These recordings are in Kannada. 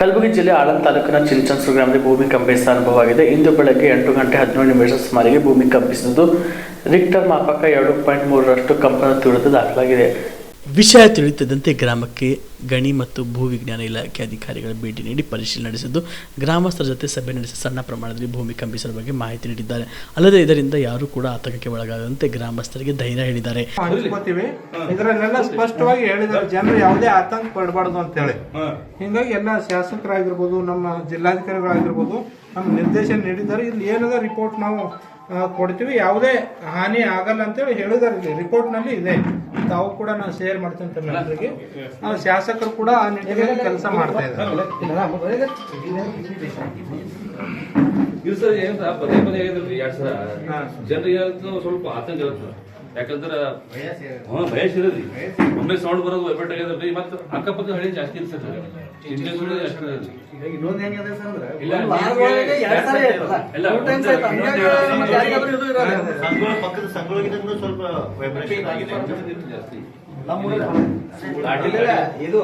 ಕಲಬುರಗಿ ಜಿಲ್ಲೆ ಆಳಂದ ತಾಲೂಕಿನ ಚಿಂಚನ್ಸೂರು ಗ್ರಾಮದಲ್ಲಿ ಭೂಮಿ ಕಂಪಿಸಿದ ಅನುಭವವಾಗಿದೆ. ಇಂದು ಬೆಳಗ್ಗೆ ಎಂಟು ಗಂಟೆ ಹದಿನೇಳು ನಿಮಿಷ ಸುಮಾರಿಗೆ ಭೂಮಿ ಕಂಪಿಸಿದ್ದು ರಿಕ್ಟರ್ ಮಾಪಕ ಎರಡು ಪಾಯಿಂಟ್ ಮೂರರಷ್ಟು ಕಂಪನ ತೀವ್ರತೆ ದಾಖಲಾಗಿದೆ. ವಿಷಯ ತಿಳಿಯುತ್ತಿದ್ದಂತೆ ಗ್ರಾಮಕ್ಕೆ ಗಣಿ ಮತ್ತು ಭೂ ವಿಜ್ಞಾನ ಇಲಾಖೆ ಅಧಿಕಾರಿಗಳು ಭೇಟಿ ನೀಡಿ ಪರಿಶೀಲನೆ ನಡೆಸಿದ್ದು ಗ್ರಾಮಸ್ಥರ ಜೊತೆ ಸಭೆ ನಡೆಸಿ ಸಣ್ಣ ಪ್ರಮಾಣದಲ್ಲಿ ಭೂಮಿ ಕಂಪಿಸುವ ಬಗ್ಗೆ ಮಾಹಿತಿ ನೀಡಿದ್ದಾರೆ. ಅಲ್ಲದೆ ಇದರಿಂದ ಯಾರು ಕೂಡ ಆತಂಕಕ್ಕೆ ಒಳಗಾಗದಂತೆ ಗ್ರಾಮಸ್ಥರಿಗೆ ಧೈರ್ಯ ಹೇಳಿದ್ದಾರೆ. ಇದರನ್ನೆಲ್ಲ ಇದರಲ್ಲೆಲ್ಲ ಸ್ಪಷ್ಟವಾಗಿ ಹೇಳಿದ್ದಾರೆ. ಜನರು ಯಾವುದೇ ಆತಂಕ ಪಡಬಾರ್ದು ಅಂತ ಹೇಳಿ ಹಿಂಗಾಗಿ ಎಲ್ಲ ಶಾಸಕರಾಗಿರ್ಬೋದು ನಮ್ಮ ಜಿಲ್ಲಾಧಿಕಾರಿಗಳಾಗಿರ್ಬೋದು ನಮ್ಮ ನಿರ್ದೇಶನ ನೀಡಿದ್ದಾರೆ. ಇಲ್ಲಿ ಏನದ ರಿಪೋರ್ಟ್ ನಾವು ಕೊಡ್ತೀವಿ. ಯಾವುದೇ ಹಾನಿ ಆಗಲ್ಲ ಅಂತೇಳಿ ಹೇಳಿದಾರೆ ರಿಪೋರ್ಟ್ನಲ್ಲಿ ಇದೆ. ತಾವು ಕೂಡ ನಾನು ಶೇರ್ ಮಾಡ್ತೀನಿ ತಮ್ಮೆಲ್ಲರಿಗೆ ಶಾಸಕರು ಕೂಡ ಆ ನಿಟ್ಟಿನಲ್ಲಿ ಕೆಲಸ ಮಾಡ್ತಾ ಇದ್ದಾರೆ. ಜನರಿಗೆ ಸ್ವಲ್ಪ ಆತಂಕ ಇರುತ್ತೆ ಯಾಕಂದ್ರ ಹಾ ಭಯ ಇರದ್ರಿ ಒಮ್ಮೆ ಸೌಂಡ್ ಬರೋದು ವೈಬ್ರೇಟ್ ಆಗ್ಯದ್ರಿ ಮತ್ತ ಅಕ್ಕಪಕ್ಕ ಹಳ್ಳಿ ಜಾಸ್ತಿ ಇರ್ತದೆ ಇದು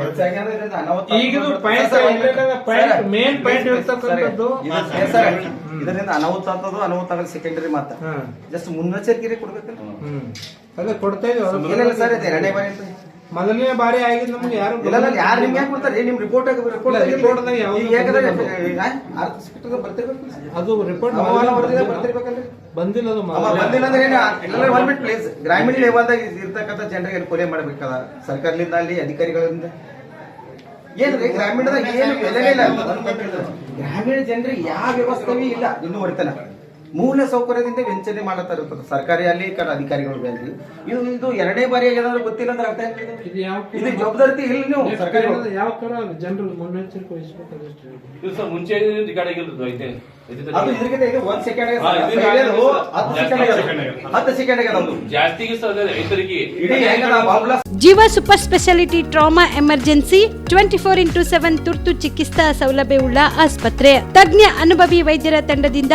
ಹೆಚ್ಚಾಗ್ಯದ ಇದ್ರಿಂದ ಅನಾಹುತ ಇರ್ತಕ್ಕಂಥದ್ದು. ಇದರಿಂದ ಆಗ್ತದೋ ಅನಾಹುತ ಆಗಲ್ಲ ಸೆಕೆಂಡರಿ ಮಾತ್ರ ಹಾ. ಜಸ್ಟ್ ಮುನ್ನೆಚ್ಚರಿಕೆ ಕೊಡ್ಬೇಕಲ್ಲ ಹ್ಮ್. ಅದೇ ಕೊಡ್ತಾ ಇದೀವಿ ಇಲ್ಲ ಇಲ್ಲ ಸರ್ ಇದು ಎರಡನೇ ಬಾರಿ ಅಂತ. ಮೊದಲನೇ ಬಾರಿ ಆಗಿದ್ ನಮ್ಗೆ ಯಾರು ಇಲ್ಲ ಇಲ್ಲ ಯಾರು ನಿಮ್ಗೆ ಯಾಕೆ ಕೊಡ್ತಾರೆ? ನಿಮ್ ರಿಪೋರ್ಟ್ ರಿಪೋರ್ಟ್ ಈಗ ಯಾಕಂದ್ರೆ. ಈಗ ಬರ್ತಿರ್ಬೇಕು ಅದು ರಿಪೋರ್ಟ್ ಬರ್ತಿರ್ಬೇಕಲ್ರಿ. ಬಂದಿಲ್ಲ ಅದು ಅವ ಬಂದಿಲ್ಲ ಅಂದ್ರೆ ಏನು ಇಲ್ಲ ಒನ್ ಮಿನಿಟ್ ಪ್ಲೀಸ್ ಗ್ರಾಮೀಣ ಲೆವೆಲ್ದಾಗ ಇರ್ತಕ್ಕಂಥ ಜನರಿಗೆ ಕೊಲೆ ಮಾಡ್ಬೇಕಲ್ಲ ಸರ್ಕಾರದಿಂದ ಅಲ್ಲಿ ಅಧಿಕಾರಿಗಳಿಂದ? ಏನ್ರಿ ಗ್ರಾಮೀಣದಾಗ ಏನು ಇಲ್ಲ. ಗ್ರಾಮೀಣ ಜನರಿಗೆ ಯಾವ ವ್ಯವಸ್ಥೆ ಇಲ್ಲ. ಇನ್ನೂ ಹೊರತನ ಮೂಲ ಸೌಕರ್ಯದಿಂದ ವಂಚನೆ ಮಾಡುತ್ತಾ ಇರ್ತದೆ ಸರ್ಕಾರಿ ಅಲ್ಲಿ ಅಧಿಕಾರಿಗಳು ಬೇಕು ಇದು ಇದು ಎರಡನೇ ಬಾರಿ ಏನಾದ್ರು ಗೊತ್ತಿಲ್ಲ ಅಂದ್ರೆ ಅರ್ಥ ಇದು? ಜವಾಬ್ದಾರಿ ಇಲ್ಲ ನೀವು ಸರ್ಕಾರಿ ಯಾವ ತರ ಜನರು ಮುನ್ನೆಚ್ಚರಿಕೆ ವಹಿಸ್ಬೇಕು ಸರ್ ಮುಂಚೆ ರಿಕಾರ್ಡ್ ಆಗಿರ್ತದೆ ಐತೆ. ಐತೆ ಅದು ಇದ್ರಿಗಿಂತ ಇದು ಒಂದ್ ಸೆಕೆಂಡ್ ಹತ್ತು ಸೆಕೆಂಡ್ ಜಾಸ್ತಿಗೆ ರೈತರಿಗೆ. Jeeva super speciality trauma emergency twenty four into seven ತುರ್ತು ಚಿಕಿತ್ಸಾ ಸೌಲಭ್ಯವುಳ್ಳ ಆಸ್ಪತ್ರೆ. ತಜ್ಞ ಅನುಭವಿ ವೈದ್ಯರ ತಂಡದಿಂದ